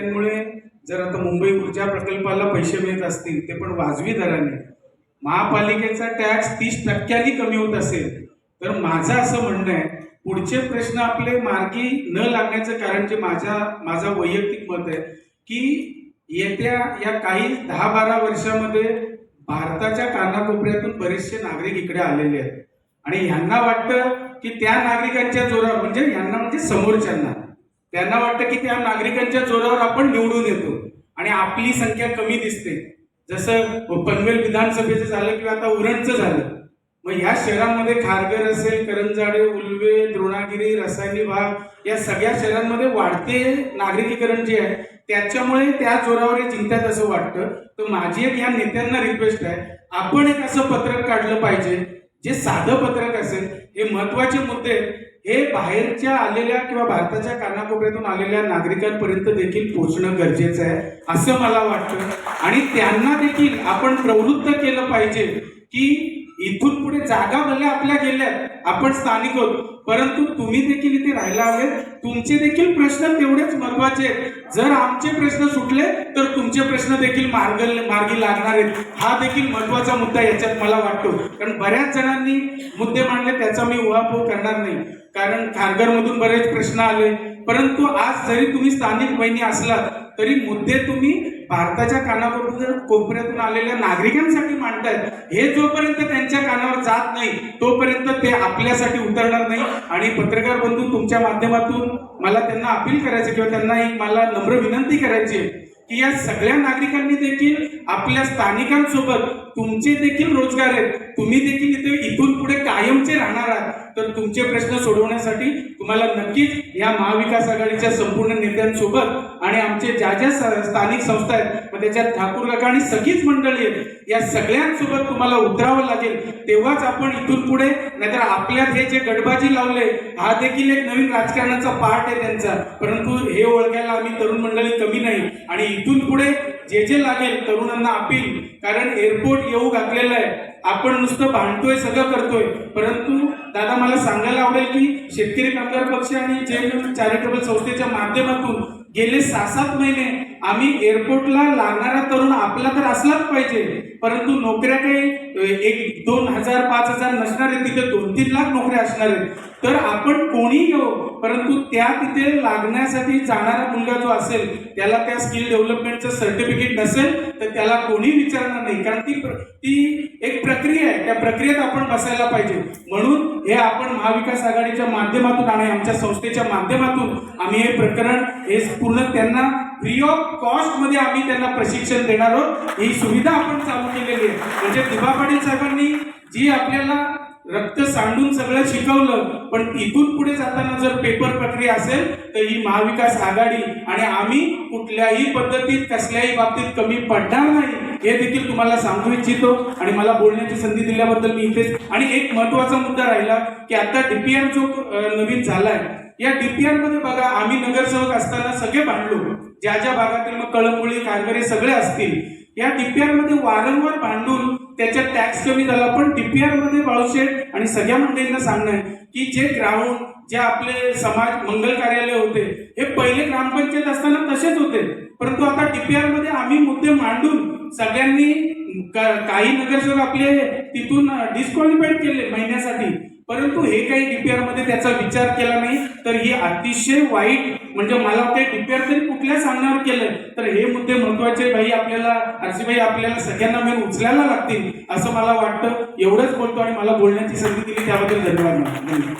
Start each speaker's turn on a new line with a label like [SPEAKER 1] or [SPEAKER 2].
[SPEAKER 1] त्यामुळे जर आता मुंबई ऊर्जा प्रकल्पाला पैसे मिळत असतील ते पण वाजवी दराने. महापालिकेचा टॅक्स तीस टक्क्यांनी कमी होत असेल तर माझं असं म्हणणं आहे पुढचे प्रश्न आपले मार्गी न लागण्याचं कारण जे माझ्या माझा वैयक्तिक मत आहे की येत्या या काही दहा बारा वर्षामध्ये भारताच्या कानाकोपऱ्यातून बरेचसे नागरिक इकडे आलेले आहेत. आणि ह्यांना वाटतं की त्या नागरिकांच्या जोरावर म्हणजे ह्यांना म्हणजे समोरच्यांना. त्यांना वाटतं की त्या नागरिकांच्या जोरावर आपण निवडून येतो. आणि आपली संख्या कमी दिसते. जसं पनवेल विधानसभेचं झालं किंवा आता उरणचं झालं मग ह्या शहरांमध्ये खारघर असेल करंजाडे उल्वे द्रोणागिरी रसायनी भाग या सगळ्या शहरांमध्ये वाढते नागरिकीकरण जे आहे त्याच्यामुळे त्या जोरावर चिंतात जिंकतात असं वाटतं. तर माझी एक ह्या नेत्यांना रिक्वेस्ट आहे आपण एक असं पत्रक काढलं पाहिजे जे साधं पत्रक असेल हे महत्त्वाचे मुद्दे हे बाहेरच्या आलेल्या किंवा भारताच्या कानाकोपऱ्यातून आलेल्या नागरिकांपर्यंत देखील पोहोचणं गरजेचं आहे असं मला वाटतं. आणि त्यांना देखील आपण प्रवृत्त केलं पाहिजे की इथून पुढे जागा भले आपल्या गेल्यात आपण स्थानिक होत. परंतु तुम्ही देखील इथे राहायला हवे तुमचे देखील प्रश्न तेवढेच महत्त्वाचे आहेत. जर आमचे प्रश्न सुटले तर तुमचे प्रश्न देखील मार्ग मार्गी लागणार आहेत. हा देखील महत्त्वाचा मुद्दा याच्यात मला वाटतो. कारण बऱ्याच जणांनी मुद्दे मांडले त्याचा मी उहापोह करणार नाही. कारण खारघरमधून बरेच प्रश्न आले. परंतु आज जरी तुम्ही स्थानिक बहिणी असलात तरी मुद्दे तुम्ही भारताच्या कानाकोपऱ्या कोपऱ्यातून आलेल्या नागरिकांसाठी मांडतायत हे जोपर्यंत त्यांच्या कानावर जात नाही तोपर्यंत ते आपल्यासाठी उतरणार नाही. आणि पत्रकार बंधू तुमच्या माध्यमातून मला त्यांना अपील करायचं किंवा त्यांना एक मला नम्र विनंती करायची आहे की या सगळ्या नागरिकांनी देखील आपल्या स्थानिकांसोबत तुमचे देखील रोजगार आहेत. तुम्ही देखील इथे इथून पुढे कायमचे राहणार आहात. तर तुमचे प्रश्न सोडवण्यासाठी तुम्हाला नक्कीच या महाविकास आघाडीच्या संपूर्ण नेत्यांसोबत आणि आमचे ज्या ज्या स्थानिक संस्था आहेत मग त्याच्यात ठाकूर काका आणि सगळीच मंडळी आहेत या सगळ्यांसोबत तुम्हाला उतरावं लागेल. तेव्हाच आपण इथून पुढे नाहीतर आपल्यात हे जे गडबाजी लावले हा देखील एक नवीन राजकारणाचा पार्ट आहे त्यांचा. परंतु हे ओळखायला आम्ही तरुण मंडळी कमी नाही. आणि इथून पुढे जे जे लागेल तरुणांना अपील. कारण एअरपोर्ट येऊ घातलेलं आहे. आपण नुसतं भांडतोय सगळं करतोय. परंतु दादा मला सांगायला आवडेल की शेतकरी कामगार पक्ष आणि जे चॅरिटेबल संस्थेच्या माध्यमातून गेले सहा सात महिने आम्ही एअरपोर्टला लागणारा तरुण आपला तर असलाच पाहिजे. परंतु नोकऱ्या काही एक दोन हजार पाच हजार नसणार आहेत तिथे दोन तीन लाख नोकऱ्या असणार. आहेत तर आपण कोणी घेऊ हो, परंतु त्या तिथे लागण्यासाठी जाणारा मुलगा जो असेल त्याला त्या स्किल डेव्हलपमेंटचं सर्टिफिकेट नसेल तर त्याला कोणी विचारणार नाही. कारण ती ती एक प्रक्रिया आहे. त्या प्रक्रियेत आपण बसायला पाहिजे. म्हणून हे आपण महाविकास आघाडीच्या माध्यमातून आणि आमच्या संस्थेच्या माध्यमातून आम्ही हे प्रकरण हे पूर्ण त्यांना फ्री ऑफ कॉस्टमध्ये आम्ही त्यांना प्रशिक्षण देणार आहोत. ही सुविधा आपण चालू केलेली आहे. म्हणजे दिबा पाटील साहेबांनी जी आपल्याला रक्त सांडून सगळं शिकवलं पण इथून पुढे जाताना जर पेपर प्रक्रिया असेल तर ही महाविकास आघाडी आणि आम्ही कुठल्याही पद्धतीत कसल्याही बाबतीत कमी पडणार नाही हे देखील तुम्हाला सांगू इच्छितो. आणि मला बोलण्याची संधी दिल्याबद्दल मी इथेच आणि एक महत्त्वाचा मुद्दा राहिला की आता डीपीआर जो नवीन झालाय या डीपीआरमध्ये बघा आम्ही नगरसेवक असताना सगळे भांडलो. ज्या ज्या भागातील मग कळंबोळी कारगरे सगळे असतील या डीपीआरमध्ये वारंवार भांडून त्याच्यात टॅक्स कमी झाला. पण डीपीआरमध्ये बाळूशेठ आणि सगळ्या मंडळींना सांगणं आहे की जे ग्राउंड जे आपले समाज मंगल कार्यालय होते हे पहिले ग्रामपंचायत असताना तसेच होते. परंतु आता डीपीआरमध्ये आम्ही मुद्दे मांडून सगळ्यांनी काही नगरसेवक आपले तिथून डिस्क्वालिफाईड केले महिन्यासाठी. परंतु हे काही डीपीआरमध्ये त्याचा विचार केला नाही तर हे अतिशय वाईट म्हणजे मला वाटते डीपीआर तरी कुठल्या सांगण्यावर केलं तर हे मुद्दे महत्त्वाचे भाई आपल्याला आरसीबाई आपल्याला सगळ्यांना मिळून उचलायला लागतील असं मला वाटतं. एवढंच बोलतो आणि मला बोलण्याची संधी दिली त्याबद्दल धन्यवाद धन्यवाद.